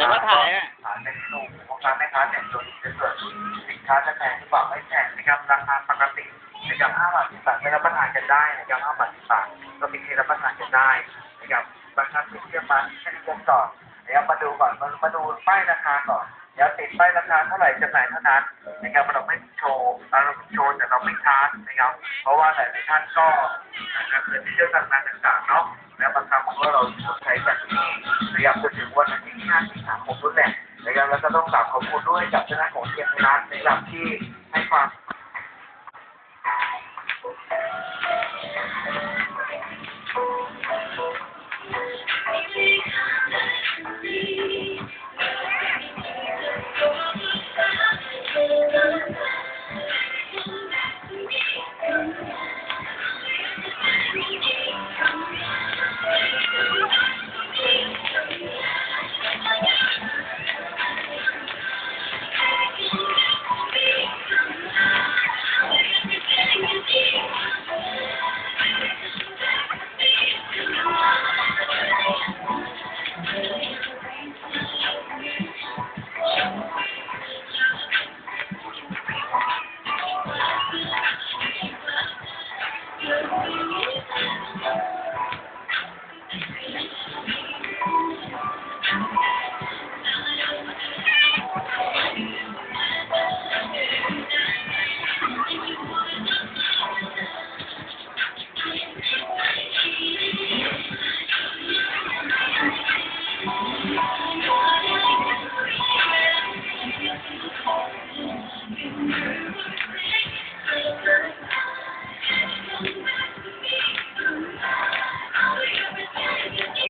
ดี๋ยวมาถ่ายอะฐานเป็นสูงพ่อค้าแม่ค้าเนี่ยจนจะเกิดสินค้าจะแพงหรือเปล่าไม่แพงนะครับราคาปกตินะครับ5บาท10บาทไม่รับประทานกันได้นะครับ5บาท10บาทก็มีที่รับประทานกันได้นะครับราคาที่เทียบมาแค่นี้ก่อนเดี๋ยวมาดูก่อนมามาดูป้ายราคาก่อนเดี๋ยวติดป้ายราคาเท่าไหร่จำหนเท่านั้นนะครับเราไม่โชว์เราไม่โชว์แต่เราไม่ชาร์จนะครับเพราะว่าหลายท่านก็นะครับเกิดที่เรื่องงาต่างๆเนาะแล้วบางครั้งเราใช้แบบนี้นะครับจนถึ งานที่สามของรุ่นแหละนะครับแล้วก็ต้องกลับขอบคุณด้วยกับชนะของเทียมรัฐในลำที่ให้ความ